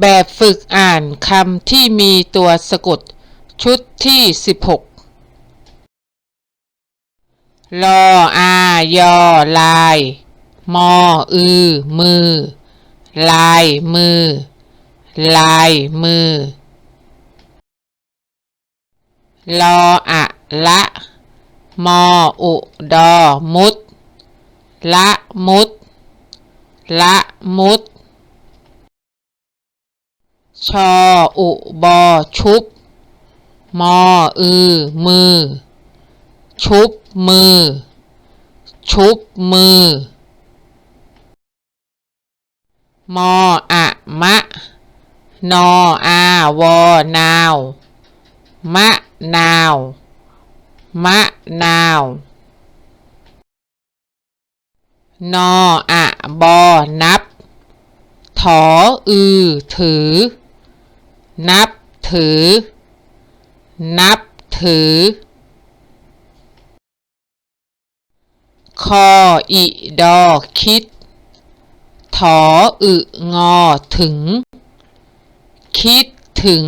แบบฝึกอ่านคำที่มีตัวสะกด ชุดที่ 16 ลออายอลาย มออือ มือ ลายมือ ลายมือ ลออะละ มออุดอมุด ละมุด ละมุด ชออุบอชุบ มออือ มือ ชุบมือ ชุบมือ มออะมะ นออาวอนาว มะนาว มะนาว นออะบอนับถออือ ถือ นับถือ นับถือ คออิดอคิด ถออึงอถึง คิดถึง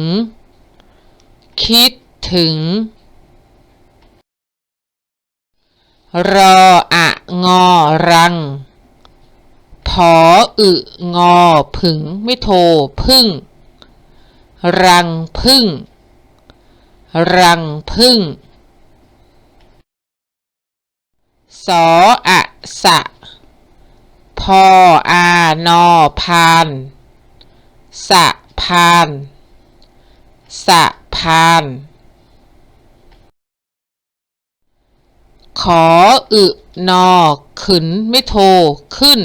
คิดถึง รออะงอรังพออึงอผึง ไม่โทพึ่ง รังพึ่ง รังพึ่ง สออะสะ พออานอพาน สะพาน สะพาน ขออึนอขึ้นไม่โทขึ้น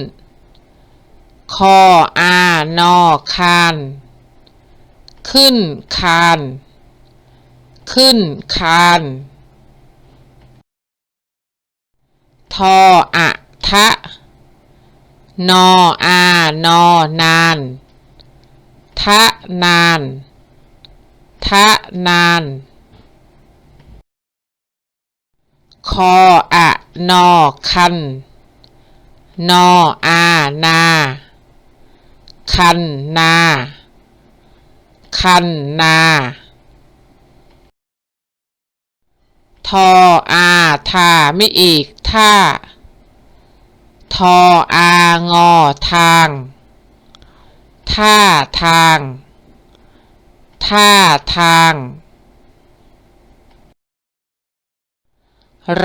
คออานอคาน ขึ้นคาน ขึ้นคาน ทออะทะ นออานอนาน ทะนาน ทะนาน คออะนอคัน นออานา คันนา คันนา ทออาทาไม่อีกท่า ทออางอทาง ท่าทาง ท่าทาง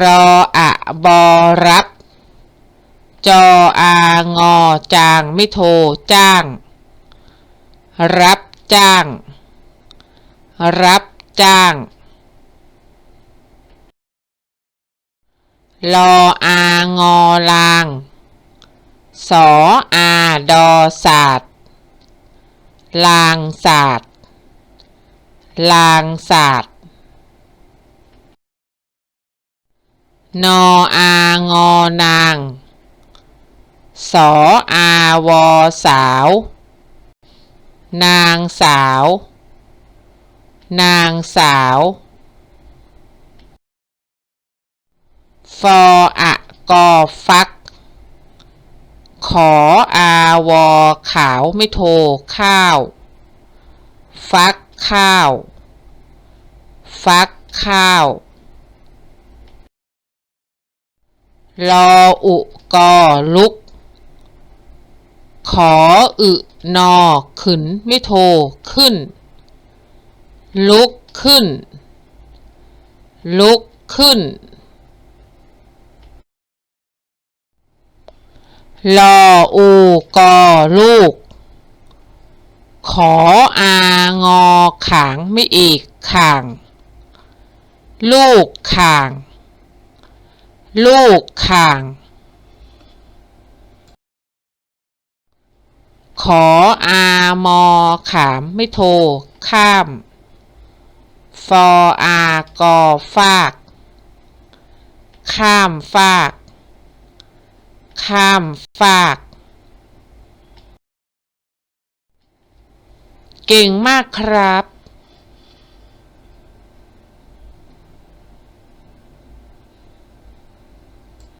รออะบอรับ จออางอจางไม่โทจ้าง รับ จ้าง รับจ้าง ลออางอลาง สออาดอศาสตร์ลางศาสตร์ลางศาสตร์นออางอนาง สออาวอสาว นางสาว นางสาว ฟออะกอฟัก ขออาวอขาวไม่โทข้าว ฟักข้าว ฟักข้าวรออุกอลุก ขออึ นอขึ้นไม่โทขึ้น ลุกขึ้น ลุกขึ้น ลออูกอลูก ขออางอขางไม่อีกข่าง ลูกข่าง ลูกข่าง ขออามอขามไม่โท ข้าม ฟออากอฟาก ข้ามฟาก ข้ามฟาก เก่งมากครับ